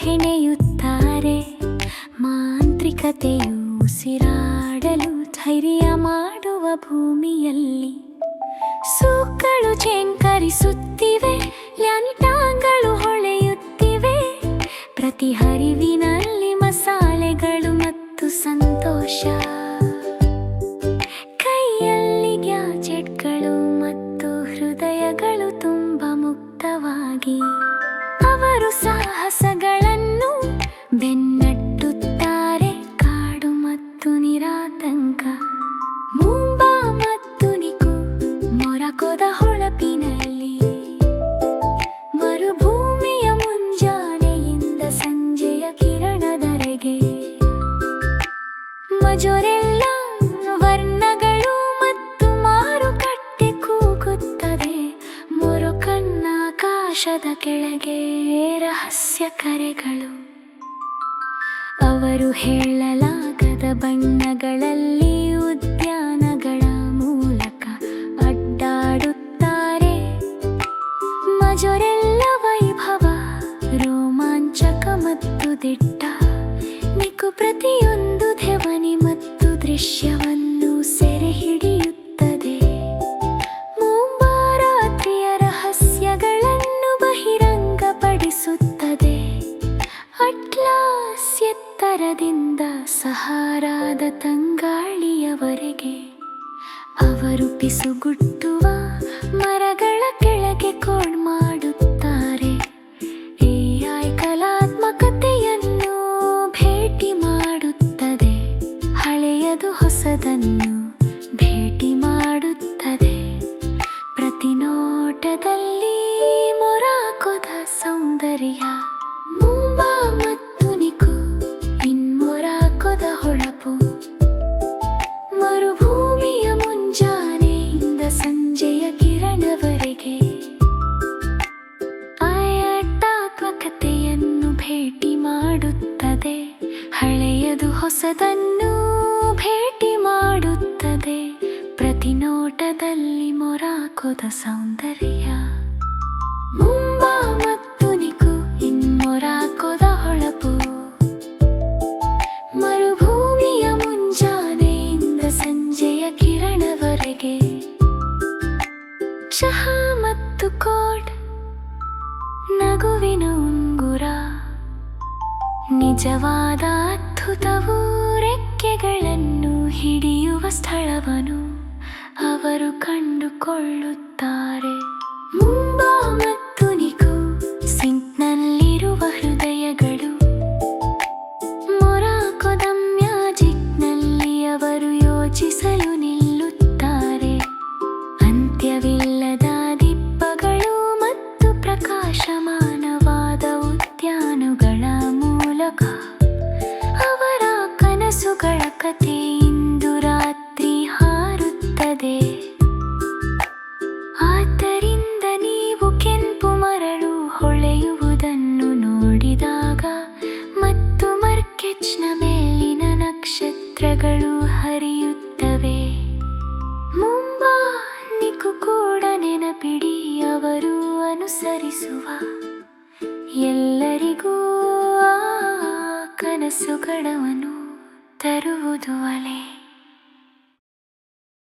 ಹೆಣೆಯುತ್ತಾರೆ. ಮಾಂತ್ರಿಕತೆಯು ಉಸಿರಾಡಲು ಧೈರ್ಯ ಮಾಡುವ ಭೂಮಿಯಲ್ಲಿ. ಸೂಕ್ಕಳು ಚೇಂಕರಿಸುತ್ತಿವೆ ಲ್ಯಾಂಟಾಂಗಳು ಹೊಳೆಯುತ್ತಿವೆ. ಪ್ರತಿ ಹರಿವಿನಲ್ಲಿ ಮಜೊರೆಲ್ಲ ವರ್ಣಗಳು ಮತ್ತು ಮಾರುಕಟ್ಟೆ ಕೂಗುತ್ತದೆ. ಮೊರಕನ್ನ ಆಕಾಶದ ಕೆಳಗೆ ರಹಸ್ಯ ಕರೆಗಳು. ಅವರು ಹೇಳಲಾಗದ ಬಣ್ಣಗಳಲ್ಲಿ ನಿಕು ಪ್ರತಿಯೊಂದು ಧ್ವನಿ ಮತ್ತು ದೃಶ್ಯವನ್ನು ಸೆರೆ ಹಿಡಿಯುತ್ತದೆ ಮುಂಬಾರಾತ್ರಿಯ ರಹಸ್ಯಗಳನ್ನು ಬಹಿರಂಗಪಡಿಸುತ್ತದೆ. ಅಟ್ಲಾಸ್ ಎತ್ತರದಿಂದ ಸಹಾರಾದ ತಂಗಾಳಿಯವರೆಗೆ ಅವರು ಪಿಸುಗುಟ್ಟುವ ಹೊಸದನ್ನು ಭೇಟಿ ಮಾಡುತ್ತದೆ. ಪ್ರತಿ ನೋಟದಲ್ಲಿ ಮೊರಾಕೋದ ಸೌಂದರ್ಯ ಮುಂಬಾ ಮತ್ತು ನಿಕು ಇನ್ಮೊರಾಕೊದ ಹೊಳಪು. ಮರುಭೂಮಿಯ ಮುಂಜಾನೆಯಿಂದ ಸಂಜೆಯ ಕಿರಣವರೆಗೆ ಆಯಾಟಾತ್ಮಕತೆಯನ್ನು ಭೇಟಿ ಮಾಡುತ್ತದೆ. ಹಳೆಯದು ಹೊಸದನ್ನು ನೋಟದಲ್ಲಿ ಮೊರಾಕೋದ ಸೌಂದರ್ಯ. ಮುಂಬಾ ಮತ್ತು ನಿಕು ಇನ್ಮೊರಾಕೋದ ಹೊಳಪು. ಮರುಭೂಮಿಯ ಮುಂಜಾನೆಯಿಂದ ಸಂಜೆಯ ಕಿರಣವರೆಗೆ. ಚಹಾ ಮತ್ತು ಕೋಟ್, ನಗುವಿನ ಉಂಗುರ. ನಿಜವಾದ ಅದ್ಭುತವು ರೆಕ್ಕೆಗಳನ್ನು ಹಿಡಿಯುವ ಸ್ಥಳವನ್ನು ಅವರು ಕಂಡುಕೊಳ್ಳುತ್ತಾರೆ. ಮುಂಬಾ ಮತ್ತು ನಿಕು ಸಿಂಕ್ನಲ್ಲಿರುವ ಹೃದಯಗಳು. ಮೊರಾಕೊದ ಮ್ಯಾಜಿಕ್ನಲ್ಲಿ ಅವರು ಯೋಚಿಸಲು ಅನುಸರಿಸುವ ಎಲ್ಲರಿಗೂ ಕನಸುಗಳವನು ತರುವುದು ಅಲೆ